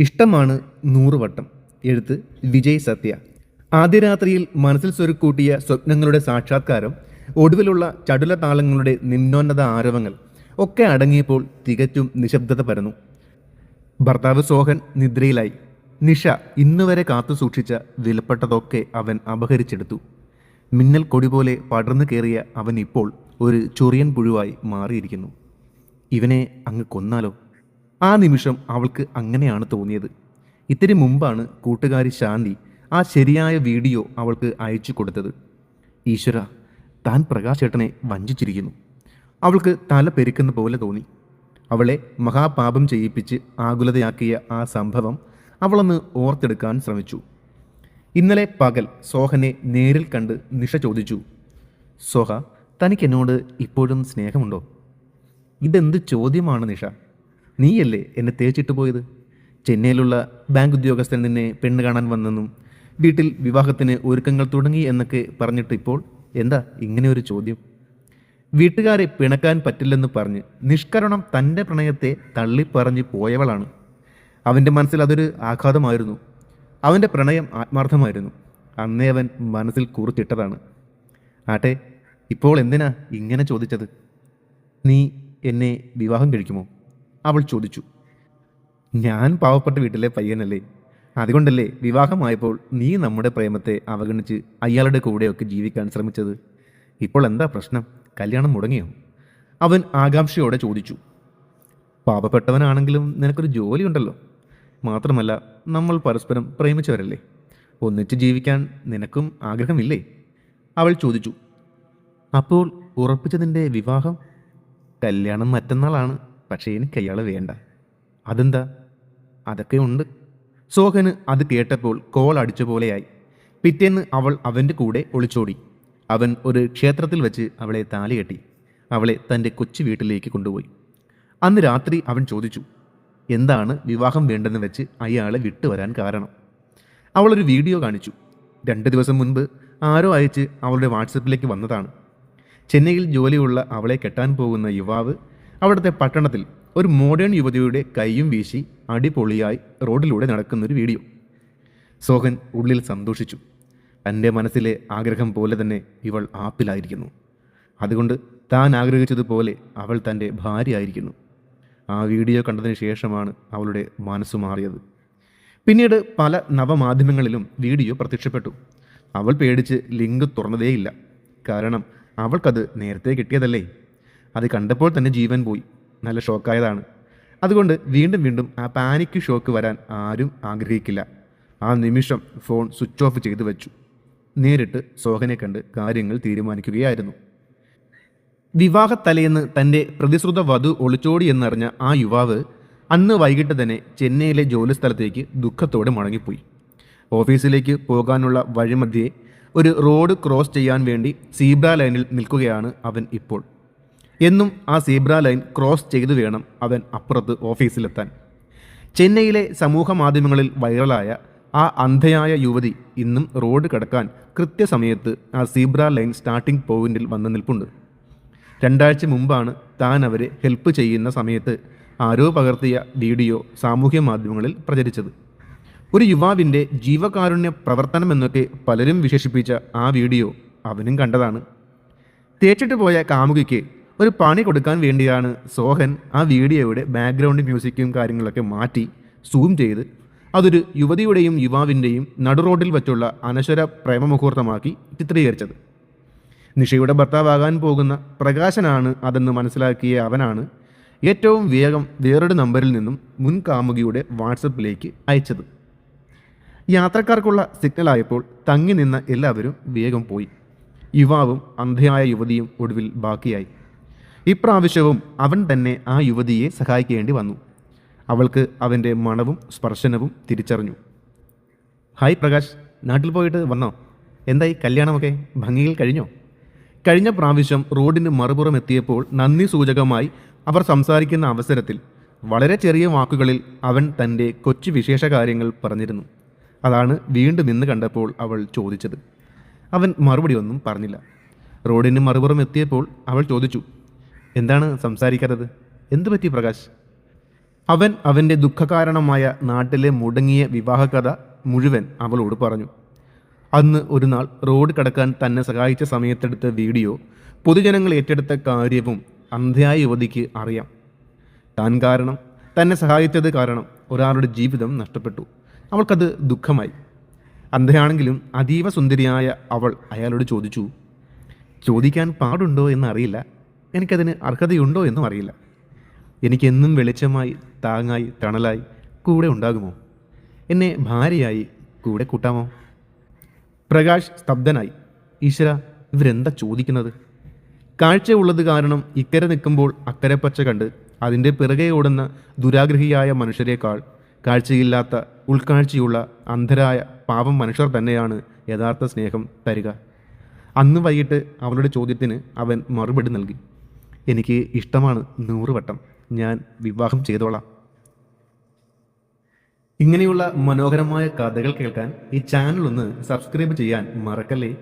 ഇഷ്ടമാണ് നൂറുവട്ടം. എഴുത്ത് വിജയ് സത്യ. ആദ്യ രാത്രിയിൽ മനസ്സിൽ സ്വരുക്കൂട്ടിയ സ്വപ്നങ്ങളുടെ സാക്ഷാത്കാരം ഒടുവിലുള്ള ചടുല താളങ്ങളുടെ നിമ്നോന്നത ആരവങ്ങൾ ഒക്കെ അടങ്ങിയപ്പോൾ തികച്ചും നിശബ്ദത പരന്നു. ഭർത്താവ് സോഹൻ നിദ്രയിലായി. നിഷ ഇന്നുവരെ കാത്തു സൂക്ഷിച്ച വിലപ്പെട്ടതൊക്കെ അവൻ അപഹരിച്ചെടുത്തു. മിന്നൽ കൊടി പോലെ പടർന്നു കയറിയ അവൻ ഇപ്പോൾ ഒരു ചൊറിയൻ പുഴുവായി മാറിയിരിക്കുന്നു. ഇവനെ അങ്ങ് കൊന്നാലോ? ആ നിമിഷം അവൾക്ക് അങ്ങനെയാണ് തോന്നിയത്. ഇത്തിരി മുമ്പാണ് കൂട്ടുകാരി ശാന്തി ആ ശരിയായ വീഡിയോ അവൾക്ക് അയച്ചു കൊടുത്തത്. ഈശ്വര താൻ പ്രകാശേട്ടനെ വഞ്ചിച്ചിരിക്കുന്നു. അവൾക്ക് തല പെരുക്കുന്ന പോലെ തോന്നി. അവളെ മഹാപാപം ചെയ്യിപ്പിച്ച് ആകുലതയാക്കിയ ആ സംഭവം അവളൊന്ന് ഓർത്തെടുക്കാൻ ശ്രമിച്ചു. ഇന്നലെ പകൽ സോഹനെ നേരിൽ കണ്ട് നിഷ ചോദിച്ചു സോഹ തനിക്ക് എന്നോട് ഇപ്പോഴും സ്നേഹമുണ്ടോ? ഇതെന്ത് ചോദ്യമാണ് നിഷ? നീയല്ലേ എന്നെ തേച്ചിട്ട് പോയത്? ചെന്നൈയിലുള്ള ബാങ്ക് ഉദ്യോഗസ്ഥൻ നിന്നെ പെണ്ണ് കാണാൻ വന്നെന്നും വീട്ടിൽ വിവാഹത്തിന് ഒരുക്കങ്ങൾ തുടങ്ങി എന്നൊക്കെ പറഞ്ഞിട്ട് ഇപ്പോൾ എന്താ ഇങ്ങനെ ഒരു ചോദ്യം? വീട്ടുകാരെ പിണക്കാൻ പറ്റില്ലെന്ന് പറഞ്ഞ് നിഷ്കരണം തന്റെ പ്രണയത്തെ തള്ളിപ്പറഞ്ഞ് പോയവളാണ്. അവന്റെ മനസ്സിൽ അതൊരു ആഘാതമായിരുന്നു. അവന്റെ പ്രണയം ആത്മാർത്ഥമായിരുന്നു. അന്നേ അവൻ മനസ്സിൽ കുറിച്ചിട്ടതാണ്. ആട്ടെ ഇപ്പോൾ എന്തിനാ ഇങ്ങനെ ചോദിച്ചത്? നീ എന്നെ വിവാഹം കഴിക്കുമോ? അവൾ ചോദിച്ചു. ഞാൻ പാവപ്പെട്ട വീട്ടിലെ പയ്യനല്ലേ? അതുകൊണ്ടല്ലേ വിവാഹമായപ്പോൾ നീ നമ്മുടെ പ്രേമത്തെ അവഗണിച്ച് അയാളുടെ കൂടെയൊക്കെ ജീവിക്കാൻ ശ്രമിച്ചത്? ഇപ്പോൾ എന്താ പ്രശ്നം? കല്യാണം മുടങ്ങിയോ? അവൻ ആകാംക്ഷയോടെ ചോദിച്ചു. പാപപ്പെട്ടവനാണെങ്കിലും നിനക്കൊരു ജോലിയുണ്ടല്ലോ. മാത്രമല്ല നമ്മൾ പരസ്പരം പ്രേമിച്ചവരല്ലേ? ഒന്നിച്ച് ജീവിക്കാൻ നിനക്കും ആഗ്രഹമില്ലേ? അവൾ ചോദിച്ചു. അപ്പോൾ ഉറപ്പിച്ചതിന്റെ വിവാഹം? കല്യാണം മറ്റന്നാളാണ്. പക്ഷേ എനിക്ക് അയാൾ വേണ്ട. അതെന്താ? അതൊക്കെ ഉണ്ട്. സോഹന് അത് കേട്ടപ്പോൾ കോൾ അടിച്ച പോലെയായി. പിറ്റേന്ന് അവൾ അവന്റെ കൂടെ ഒളിച്ചോടി. അവൻ ഒരു ക്ഷേത്രത്തിൽ വെച്ച് അവളെ താലി കെട്ടി. അവളെ തന്റെ കൊച്ചു വീട്ടിലേക്ക് കൊണ്ടുപോയി. അന്ന് രാത്രി അവൻ ചോദിച്ചു എന്താണ് വിവാഹം വേണ്ടെന്ന് വെച്ച് അയാളെ വിട്ടുവരാൻ കാരണം? അവളൊരു വീഡിയോ കാണിച്ചു. രണ്ട് ദിവസം മുൻപ് ആരോ അയച്ച് അവളുടെ വാട്സപ്പിലേക്ക് വന്നതാണ്. ചെന്നൈയിൽ ജോലിയുള്ള അവളെ കെട്ടാൻ പോകുന്ന യുവാവ് അവിടുത്തെ പട്ടണത്തിൽ ഒരു മോഡേൺ യുവതിയുടെ കൈയും വീശി അടിപൊളിയായി റോഡിലൂടെ നടക്കുന്നൊരു വീഡിയോ. സോഹൻ ഉള്ളിൽ സന്തോഷിച്ചു. തന്റെ മനസ്സിലെ ആഗ്രഹം പോലെ തന്നെ ഇവൾ ആപ്പിലായിരിക്കുന്നു. അതുകൊണ്ട് താൻ ആഗ്രഹിച്ചതുപോലെ അവൾ തന്റെ ഭാര്യയായിരിക്കുന്നു. ആ വീഡിയോ കണ്ടതിന് ശേഷമാണ് അവളുടെ മനസ്സു മാറിയത്. പിന്നീട് പല നവമാധ്യമങ്ങളിലും വീഡിയോ പ്രത്യക്ഷപ്പെട്ടു. അവൾ പേടിച്ച് ലിങ്ക് തുറന്നതേയില്ല. കാരണം അവൾക്കത് നേരത്തെ കിട്ടിയതല്ലേ? അത് കണ്ടപ്പോൾ തന്നെ ജീവൻ പോയി. നല്ല ഷോക്കായതാണ്. അതുകൊണ്ട് വീണ്ടും വീണ്ടും ആ പാനിക് ഷോക്ക് വരാൻ ആരും ആഗ്രഹിക്കില്ല. ആ നിമിഷം ഫോൺ സ്വിച്ച് ഓഫ് ചെയ്തു വെച്ചു. നേരിട്ട് സോഹനെ കണ്ട് കാര്യങ്ങൾ തീരുമാനിക്കുകയായിരുന്നു. വിവാഹത്തലേന്ന് തന്റെ പ്രതിശ്രുത വധു ഒളിച്ചോടി എന്നറിഞ്ഞ ആ യുവാവ് അന്ന് വൈകിട്ട് തന്നെ ചെന്നൈയിലെ ജോലിസ്ഥലത്തേക്ക് ദുഃഖത്തോടെ മടങ്ങിപ്പോയി. ഓഫീസിലേക്ക് പോകാനുള്ള വഴിമധ്യേ ഒരു റോഡ് ക്രോസ് ചെയ്യാൻ വേണ്ടി സീബ്ര ലൈനിൽ നിൽക്കുകയാണ് അവൻ ഇപ്പോൾ. എന്നും ആ സീബ്ര ലൈൻ ക്രോസ് ചെയ്തു വേണം അവൻ അപ്പുറത്ത് ഓഫീസിലെത്താൻ. ചെന്നൈയിലെ സമൂഹ മാധ്യമങ്ങളിൽ വൈറലായ ആ അന്ധയായ യുവതി ഇന്നും റോഡ് കടക്കാൻ കൃത്യസമയത്ത് ആ സീബ്ര ലൈൻ സ്റ്റാർട്ടിംഗ് പോയിന്റിൽ വന്ന് നിൽപ്പുണ്ട്. രണ്ടാഴ്ച മുമ്പാണ് താൻ അവരെ ഹെൽപ്പ് ചെയ്യുന്ന സമയത്ത് ആരോ പകർത്തിയ വീഡിയോ സാമൂഹ്യ മാധ്യമങ്ങളിൽ പ്രചരിച്ചത്. ഒരു യുവാവിന്റെ ജീവകാരുണ്യ പ്രവർത്തനം എന്നൊക്കെ പലരും വിശേഷിപ്പിച്ച ആ വീഡിയോ അവനും കണ്ടതാണ്. തേച്ചിട്ട് പോയ കാമുകിക്ക് ഒരു പണി കൊടുക്കാൻ വേണ്ടിയാണ് സോഹൻ ആ വീഡിയോയുടെ ബാക്ക്ഗ്രൗണ്ട് മ്യൂസിക്കും കാര്യങ്ങളൊക്കെ മാറ്റി സൂം ചെയ്ത് അതൊരു യുവതിയുടെയും യുവാവിന്റെയും നടുറോഡിൽ വച്ചുള്ള അനശ്വര പ്രേമമുഹൂർത്തമാക്കി ചിത്രീകരിച്ചത്. നിഷയുടെ ഭർത്താവാകാൻ പോകുന്ന പ്രകാശനാണ് അതെന്ന് മനസ്സിലാക്കിയ അവനാണ് ഏറ്റവും വേഗം വേറൊരു നമ്പറിൽ നിന്നും മുൻ കാമുകിയുടെ വാട്സപ്പിലേക്ക് അയച്ചത്. യാത്രക്കാർക്കുള്ള സിഗ്നലായപ്പോൾ തങ്ങി നിന്ന എല്ലാവരും വേഗം പോയി. യുവാവും അന്ധയായ യുവതിയും ഒടുവിൽ ബാക്കിയായി. ഇപ്രാവശ്യവും അവൻ തന്നെ ആ യുവതിയെ സഹായിക്കേണ്ടി വന്നു. അവൾക്ക് അവന്റെ മണവും സ്പർശനവും തിരിച്ചറിഞ്ഞു. ഹായ് പ്രകാശ് നാട്ടിൽ പോയിട്ട് വന്നോ? എന്തായി കല്യാണമൊക്കെ? ഭംഗിയിൽ കഴിഞ്ഞോ? കഴിഞ്ഞ പ്രാവശ്യം റോഡിന് മറുപുറം എത്തിയപ്പോൾ നന്ദി സൂചകമായി അവർ സംസാരിക്കുന്ന അവസരത്തിൽ വളരെ ചെറിയ വാക്കുകളിൽ അവൻ തന്റെ കൊച്ചു വിശേഷ കാര്യങ്ങൾ പറഞ്ഞിരുന്നു. അതാണ് വീണ്ടും നിന്ന് കണ്ടപ്പോൾ അവൾ ചോദിച്ചത്. അവൻ മറുപടി ഒന്നും പറഞ്ഞില്ല. റോഡിന് മറുപുറം എത്തിയപ്പോൾ അവൾ ചോദിച്ചു എന്താണ് സംസാരിക്കാത്തത്? എന്തു പറ്റി പ്രകാശ്? അവൻ അവന്റെ ദുഃഖകാരണമായ നാട്ടിലെ മുടങ്ങിയ വിവാഹകഥ മുഴുവൻ അവളോട് പറഞ്ഞു. അന്ന് ഒരു നാൾ റോഡ് കടക്കാൻ തന്നെ സഹായിച്ച സമയത്തെടുത്ത വീഡിയോ പൊതുജനങ്ങൾ ഏറ്റെടുത്ത കാര്യവും അന്ധയായ യുവതിക്ക് അറിയാം. താൻ കാരണം തന്നെ സഹായിച്ചത് കാരണം ഒരാളുടെ ജീവിതം നഷ്ടപ്പെട്ടു. അവൾക്കത് ദുഃഖമായി. അന്ധയാണെങ്കിലും അതീവ സുന്ദരിയായ അവൾ അയാളോട് ചോദിച്ചു ചോദിക്കാൻ പാടുണ്ടോ എന്നറിയില്ല എനിക്കതിന് അർഹതയുണ്ടോ എന്നും അറിയില്ല. എനിക്കെന്നും വെളിച്ചമായി താങ്ങായി തണലായി കൂടെ ഉണ്ടാകുമോ? എന്നെ ഭാര്യയായി കൂടെ കൂട്ടാമോ? പ്രകാശ് സ്തബ്ധനായി ഈശ്വര ഇവരെന്താ ചോദിക്കുന്നത്? കാഴ്ചയുള്ളത് കാരണം ഇക്കരെ നിൽക്കുമ്പോൾ അക്കരെ പച്ച കണ്ട് അതിന്റെ പിറകെ ഓടുന്ന ദുരാഗ്രഹിയായ മനുഷ്യരെക്കാൾ കാഴ്ചയില്ലാത്ത ഉൾക്കാഴ്ചയുള്ള അന്ധരായ പാവം മനുഷ്യർ തന്നെയാണ് യഥാർത്ഥ സ്നേഹം തരിക. അന്ന് വൈകിട്ട് അവളുടെ ചോദ്യത്തിന് അവൻ മറുപടി നൽകി. എനിക്ക് ഇഷ്ടമാണ് നൂറ് വട്ടം. ഞാൻ വിവാഹം ചെയ്തോളാം. ഇങ്ങനെയുള്ള മനോഹരമായ കഥകൾ കേൾക്കാൻ ഈ ചാനൽ ഒന്ന് സബ്സ്ക്രൈബ് ചെയ്യാൻ മറക്കല്ലേ?